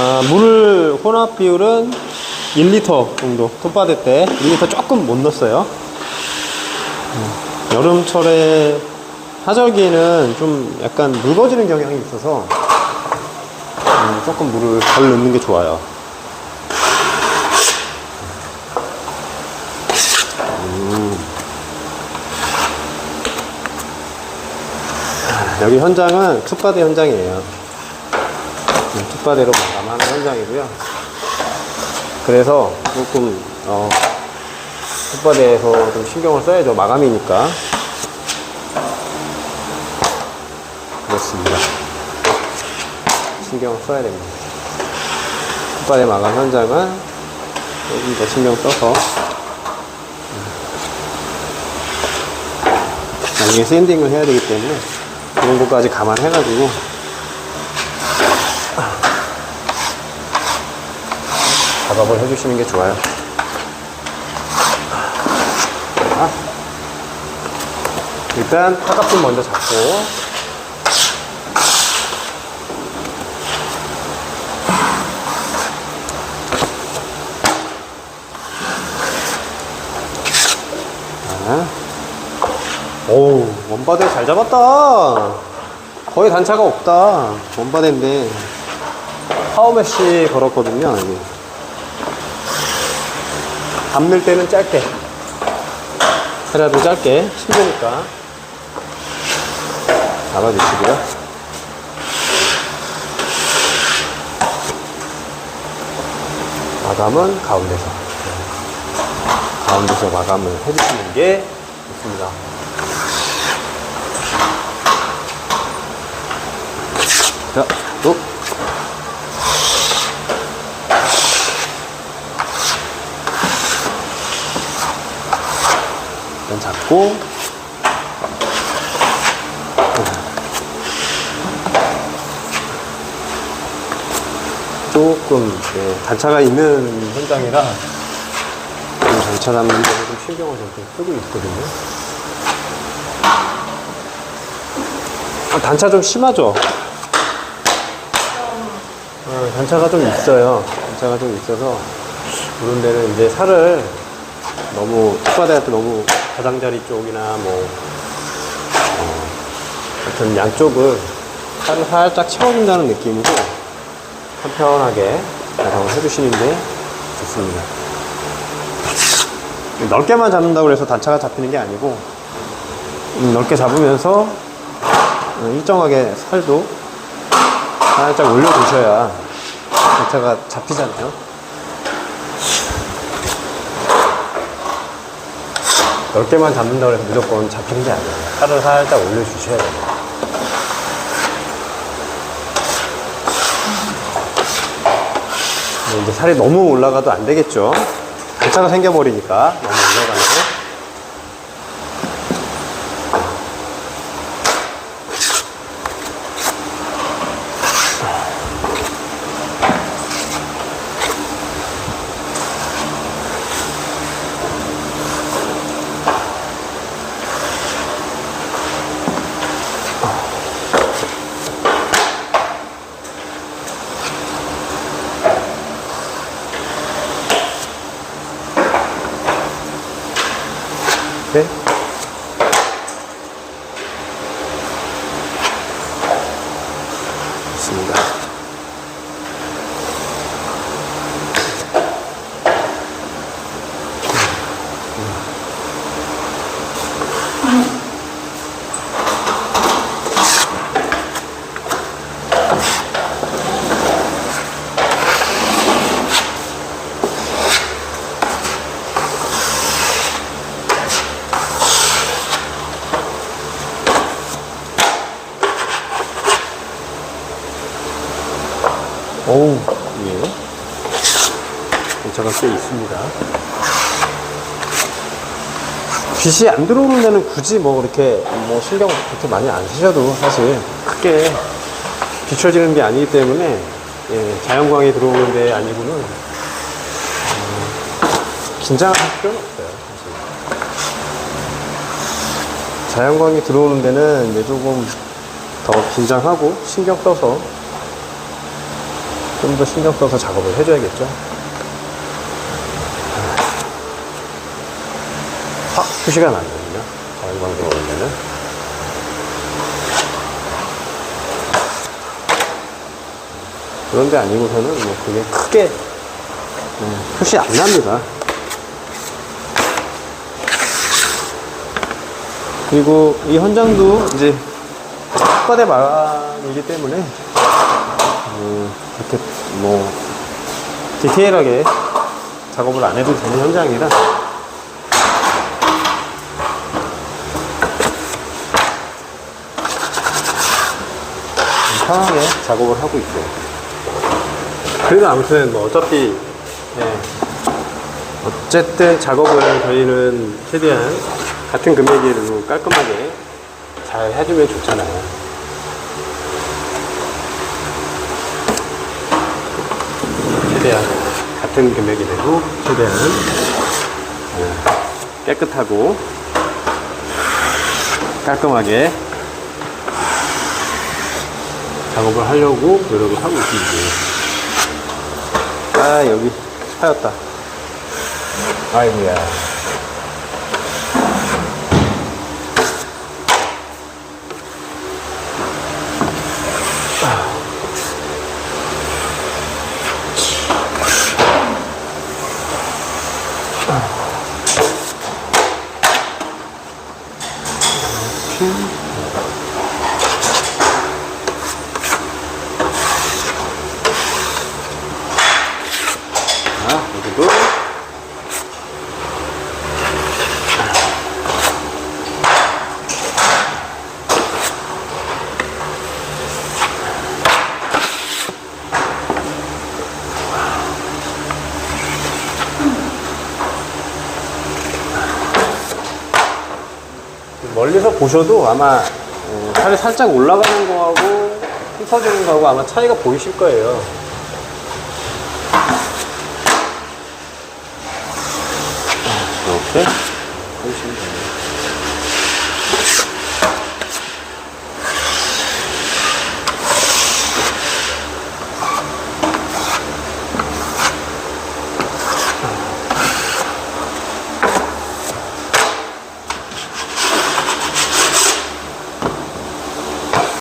아, 물 혼합 비율은 1리터 정도 톱바대 때 1리터 조금 못 넣었어요. 음, 여름철에 하절기에는 좀 약간 묽어지는 경향이 있어서 음, 조금 물을 덜 넣는 게 좋아요. 음. 아, 여기 현장은 툭바대 현장이에요 음, 툭바대로 마감하는 현장이고요. 그래서 조금 어, 툭바대에서 좀 신경을 써야죠. 마감이니까. 그렇습니다. 신경을 써야 됩니다. 툭바대 마감 현장은 조금 더 신경 써서 음, 나중에 샌딩을 해야 되기 때문에 그런 것까지 감안해가지고 작업을 해주시는 게 좋아요. 자, 일단 타갑품 먼저 잡고. 자, 오우 원바대 잘 잡았다. 거의 단차가 없다. 원바대인데 파워매시 걸었거든요 이게. 감밀 때는 짧게. 헤라도 짧게 힘드니까. 잡아주시고요. 마감은 가운데서. 가운데서 마감을 해주시는 게 좋습니다. 자, 일단 잡고 조금 예, 단차가 있는 현장이라 좀 단차 잡는 데는 좀 신경을 좀 쓰고 있거든요. 아, 단차 좀 심하죠? 어, 단차가 좀 있어요. 단차가 좀 있어서 그런 데는 이제 살을 너무 툭바다한테 너무 가장자리 쪽이나 뭐 어, 하여튼 양쪽을 살을 살짝 채워준다는 느낌으로 편편하게 가정을 해주시는 게 좋습니다. 넓게만 잡는다고 해서 단차가 잡히는 게 아니고 음, 넓게 잡으면서 어, 일정하게 살도 살짝 올려주셔야 단차가 잡히잖아요. 넓게만 잡는다고 해서 무조건 잡히는 게 아니에요. 살을 살짝 올려주셔야 돼요. 이제 살이 너무 올라가도 안 되겠죠. 단차가 생겨버리니까 너무 올라가면. 네? 좋습니다. 어우, 예. 괜찮가 꽤 있습니다. 빛이 안 들어오는 데는 굳이 뭐 그렇게 뭐 신경 그렇게 많이 안 쓰셔도 사실 크게 비춰지는 게 아니기 때문에 예, 자연광이 들어오는 데 아니고는 음, 긴장할 필요는 없어요. 사실. 자연광이 들어오는 데는 이제 조금 더 긴장하고 신경 써서 좀 더 신경 써서 작업을 해줘야겠죠. 확 표시가 나거든요. 자연광으로 오면은. 그런데 아니고서는 뭐 그게 크게 음, 표시 안 납니다. 그리고 이 현장도 이제 특과대 마감이기 때문에 음, 이렇게 뭐 디테일하게 작업을 안 해도 되는 현장이라 편하게 작업을 하고 있어요. 그래도 아무튼 뭐 어차피 네. 어쨌든 작업을 저희는 최대한 같은 금액으로 깔끔하게 잘 해주면 좋잖아요. 최대한 같은 금액이라도 최대한 어, 깨끗하고 깔끔하게 작업을 하려고 노력을 하고 있습니다. 아 여기 파였다. 아이고야. 자, 여기도. 멀리서 보셔도 아마 어, 살이 살짝 올라가는 거하고 흩어지는 거하고 아마 차이가 보이실 거예요. 이렇게